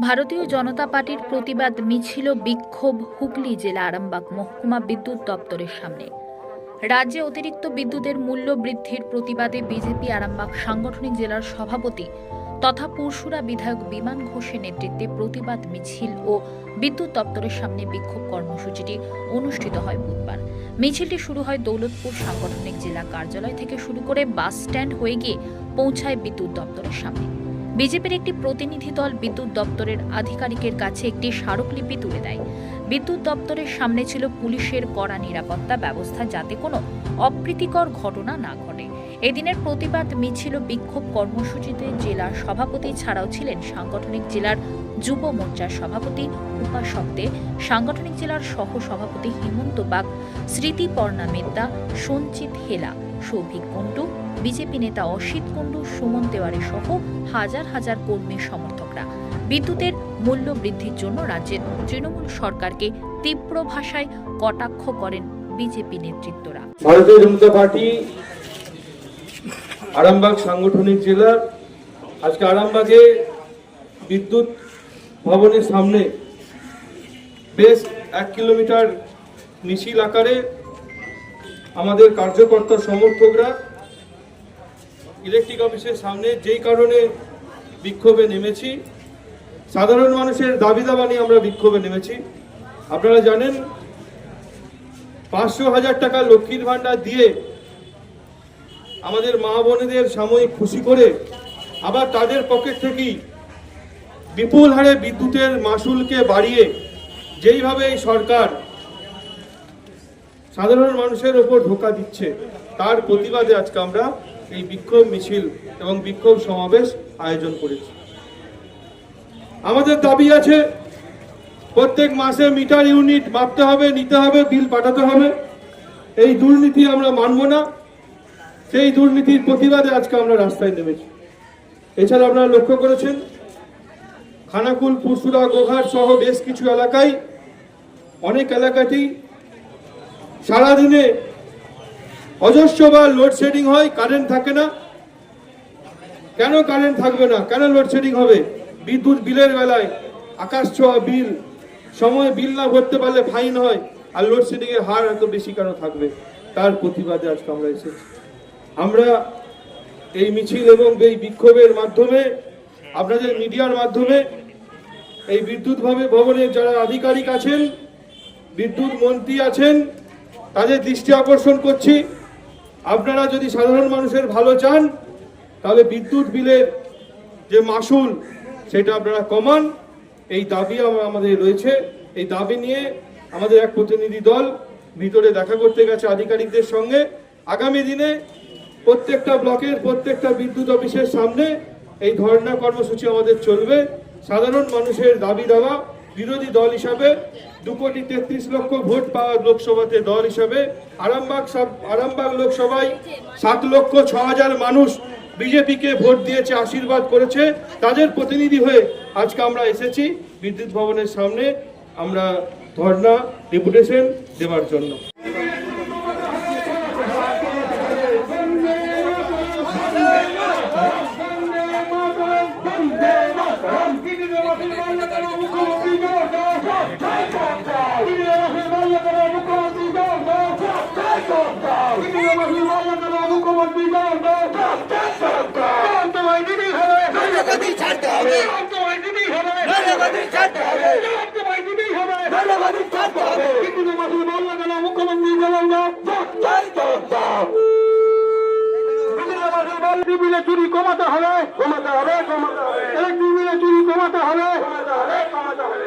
ভারতীয় জনতা পার্টির প্রতিবাদ মিছিল, বিক্ষোভ, হুগলি জেলা আরামবাগ মহকুমা বিদ্যুৎ দপ্তরের সামনে। রাজ্যে অতিরিক্ত বিদ্যুতের মূল্য বৃদ্ধির প্রতিবাদে বিজেপি আরামবাগ সাংগঠনিক জেলার সভাপতি তথা পরশুরা বিধায়ক বিমান ঘোষের নেতৃত্বে প্রতিবাদ মিছিল ও বিদ্যুৎ দপ্তরের সামনে বিক্ষোভ কর্মসূচিটি অনুষ্ঠিত হয় বুধবার। মিছিলটি শুরু হয় দৌলতপুর সাংগঠনিক জেলা কার্যালয় থেকে শুরু করে বাস স্ট্যান্ড হয়ে গিয়ে পৌঁছায় বিদ্যুৎ দপ্তরের সামনে। বিজেপির একটি প্রতিনিধি দল বিদ্যুৎ দপ্তরের আধিকারিকের কাছে একটি স্মারকলিপি তুলে দেয়। বিদ্যুৎ দপ্তরের সামনে ছিল পুলিশের কড়া নিরাপত্তা ব্যবস্থা যাতে কোনো অপ্রীতিকর ঘটনা না ঘটে। এদিনের প্রতিবাদ মিছিল বিক্ষোভ কর্মসূচিতে জেলার সভাপতি ছাড়াও ছিলেন সাংগঠনিক জেলার যুব মোর্চার সভাপতি উপাসক দে সাংগঠনিক জেলার সহ সভাপতি হেমন্ত বাগ স্মৃতিপর্ণা মেদ্দা সঞ্চিত হেলা সৌভিক কুণ্ডু, বিজেপি নেতা অসিত কুণ্ডু, সুমন তেওয়ারি সহ হাজার হাজার কর্মী সমর্থকরা। বিদ্যুতের মূল্য বৃদ্ধির জন্য রাজ্যের তৃণমূল সরকারকে তীব্র ভাষায় কটাক্ষ করেন বিজেপি নেতৃত্বরা। ভারতীয় জনতা পার্টি, আরামবাগ সাংগঠনিক জেলার আজকে আরামবাগে বিদ্যুৎ ভবনের সামনে বেশ এক কিলোমিটার মিছিল আকারে আমাদের কার্যকর্তা সমর্থকরা ইলেকট্রিক অফিসের সামনে যেই কারণে বিক্ষোভে নেমেছি, সাধারণ মানুষের দাবি দাবা নিয়ে আমরা বিক্ষোভে নেমেছি। আপনারা জানেন, পাঁচশো হাজার টাকা লক্ষ্মীর ভাণ্ডার দিয়ে আমাদের মা বোনেদের সাময়িক খুশি করে আবার তাদের পকেট থেকেই বিপুল হারে বিদ্যুতের মাসুলকে বাড়িয়ে যেইভাবে এই সরকার সাধারণ মানুষের ওপর ধোকা দিচ্ছে। তার প্রতিবাদে আজকে আমরা এই বিক্ষোভ মিছিল এবং বিক্ষোভ সমাবেশ আয়োজন করেছি। আমাদের দাবি আছে, প্রত্যেক মাসে মিটার ইউনিট মাপতে হবে, নিতে হবে, বিল পাঠাতে হবে। এই দুর্নীতি আমরা মানব না। সেই দুর্নীতির প্রতিবাদে আজকে আমরা রাস্তায় নেমেছি। এছাড়া আপনারা লক্ষ্য করেছেন, খানাকুল, পুরসুরা, গোঘাট সহ বেশ কিছু এলাকায় অনেক এলাকাতেই সারাদিনে অজস্রবার লোডশেডিং হয় কারেন্ট থাকে না। কেন কারেন্ট থাকবে না? কেন লোডশেডিং হবে? বিদ্যুৎ বিলের বেলায় আকাশ ছোঁয়া বিল, সময় বিল না ভরতে পারলে ফাইন হয়। আর লোডশেডিং এর হার এত বেশি কেন থাকবে? তার প্রতিবাদে আজকে আমরা এসেছি। আমরা এই মিছিল এবং এই বিক্ষোভের মাধ্যমে, আপনাদের মিডিয়ার মাধ্যমে, এই বিদ্যুৎ ভাবে ভবনের যারা আধিকারিক আছেন, বিদ্যুৎ মন্ত্রী আছেন তাদের দৃষ্টি আকর্ষণ করছি। আপনারা যদি সাধারণ মানুষের ভালো চান, তাহলে বিদ্যুৎ বিলের যে মাসুল সেটা আপনারা কমান। এই দাবি আমাদের রয়েছে। এই দাবি নিয়ে আমাদের এক প্রতিনিধি দল ভিতরে দেখা করতে গেছে আধিকারিকদের সঙ্গে। আগামী দিনে প্রত্যেকটা ব্লকের প্রত্যেকটা বিদ্যুৎ অফিসের সামনে এই ধর্ণা কর্মসূচি আমাদের চলবে। সাধারণ মানুষের দাবি দাওয়া বিরোধী দল হিসাবে দু কোটি তেত্রিশ লক্ষ ভোট পাওয়া লোকসভাতে দল হিসাবে আরামবাগ আরামবাগ লোকসভায় সাত লক্ষ ছ হাজার মানুষ বিজেপিকে ভোট দিয়েছে, আশীর্বাদ করেছে। তাদের প্রতিনিধি হয়ে আজকে আমরা এসেছি। বিদ্যুৎ ভবনের সামনে আমরা ধর্না ডেপুটেশন দেওয়ার জন্য। নরেগাদি ছাড়তে হবে। নরেগাদি ছাড়তে হবে। নরেগাদি ছাড়তে হবে। জয় জগন্নাথ। বিলে চুরি কমাতে হবে কমাতে হবে কমাতে হবে ইলেকট্রিক বিলে চুরি কমাতে হবে কমাতে হবে কমাতে হবে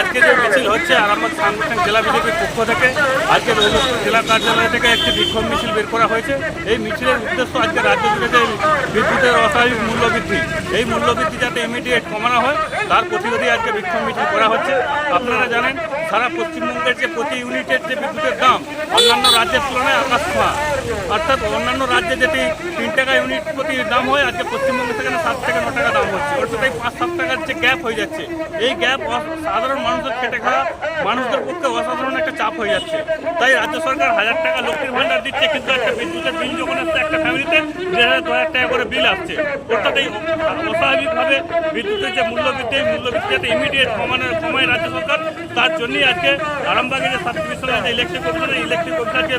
আজকে যে মিছিল হচ্ছে, আরামবাগ সাংগঠনিক জেলা বিজেপির পক্ষ থেকে আজকে জেলা কার্যালয় থেকে একটি বিক্ষোভ মিছিল বের করা হয়েছে। এই মিছিলের উদ্দেশ্য আজকে রাজ্য জুড়ে বিদ্যুতের অস্বাভাবিক মূল্যবৃদ্ধি, এই মূল্যবৃদ্ধি যাতে ইমিডিয়েট কমানো হয়, তার প্রতিরোধে আজকে বিক্ষোভ মিছিল করা হচ্ছে। আপনারা জানেন, সারা পশ্চিমবঙ্গের যে প্রতি ইউনিটের যে বিদ্যুতের দাম, অন্যান্য রাজ্যের তুলনায় আকাশ ছোঁয়া অর্থাৎ অন্যান্য রাজ্যে যেটি তিন টাকা ইউনিট প্রতি দাম হয়, আজকে পশ্চিমবঙ্গে সেখানে সাত থেকে ন টাকা দাম হচ্ছে। অর্থাৎ পাঁচ সাত টাকার যে গ্যাপ হয়ে যাচ্ছে, এই গ্যাপ সাধারণ মানুষের খেটে খাওয়া মানুষদের পক্ষে অসাধারণ একটা চাপ হয়ে যাচ্ছে। তাই রাজ্য সরকার হাজার টাকা লক্ষ্মীর ভান্ডার দিচ্ছে, কিন্তু একটা বিদ্যুতের বিল যখন আসছে, একটা ফ্যামিলিতে দেড় হাজার দু হাজার টাকা করে বিল আসছে। অর্থাৎ এই অস্বাভাবিকভাবে বিদ্যুতের যে মূল্য মূল্যবৃদ্ধি, এই মূল্যবৃদ্ধি যাতে ইমিডিয়েট কমানো কমায় রাজ্য সরকার, তার জন্যই আজকে আরামবাগের যে সাবডিভিশনের যে ইলেকট্রিক অফিসার ইলেকট্রিক অফিসারকে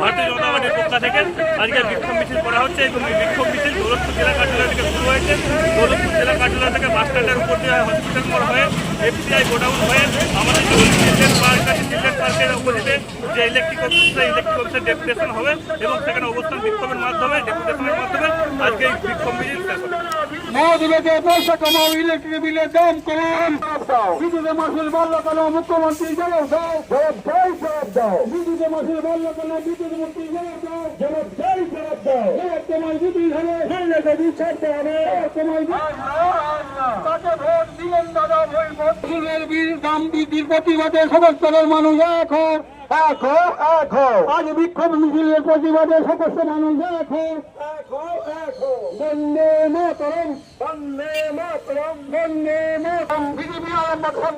ভারতীয় জনতা পার্টির পক্ষ থেকে আজকে বিক্ষোভ মিছিল করা হচ্ছে এবং বিক্ষোভ মিছিল গোলকপুর জেলা কার্যালয় থেকে শুরু হয়েছে। গোলকপুর জেলা কার্যালয় থেকে বাস স্ট্যান্ডের উপর দিয়ে হসপিটাল মোড় হয়ে এফসিআই গোডাউন হয়ে আমাদের চিলড্রেন পার্ক আছে চিলড্রেন পার্কের অপোজিটে যে ইলেকট্রিক অফিস ইলেকট্রিক অফিসের ডেপুটেশন হবে এবং সেখানে অবস্থান বিক্ষোভের মাধ্যমে ডেপুটেশনের মাধ্যমে আজকে এই বিক্ষোভ মিছিল শেষ হবে মহাদিবসে পয়সা কামাও ইলেকট্রিক বিলের দাম কমান বিদ্যুতের মাসুল বাড়লো কেন মুখ্যমন্ত্রী জবাব দাও। জবাব চাই জবাব দাও। বিদ্যুতের মাসুল বাড়লো কেন বিদ্যুৎ মন্ত্রী জবাব দাও। জবাব জবাব দাও। তোমায় দিতেই হবে হাল্লা যদি ছাড়তে হবে। তোমায় তাকে ভোট দিলেন দাদা ওই দাম বৃদ্ধির প্রতিবাদে সমস্ত মানুষ হোক এক এক আজ বিক্ষোভ মিছিলের প্রতিবাদে সমস্ত মানুষ এক বন্দে মাতরম। বন্দে মাতরম বন্দে মাতরম। বিজেপি আরম্ভ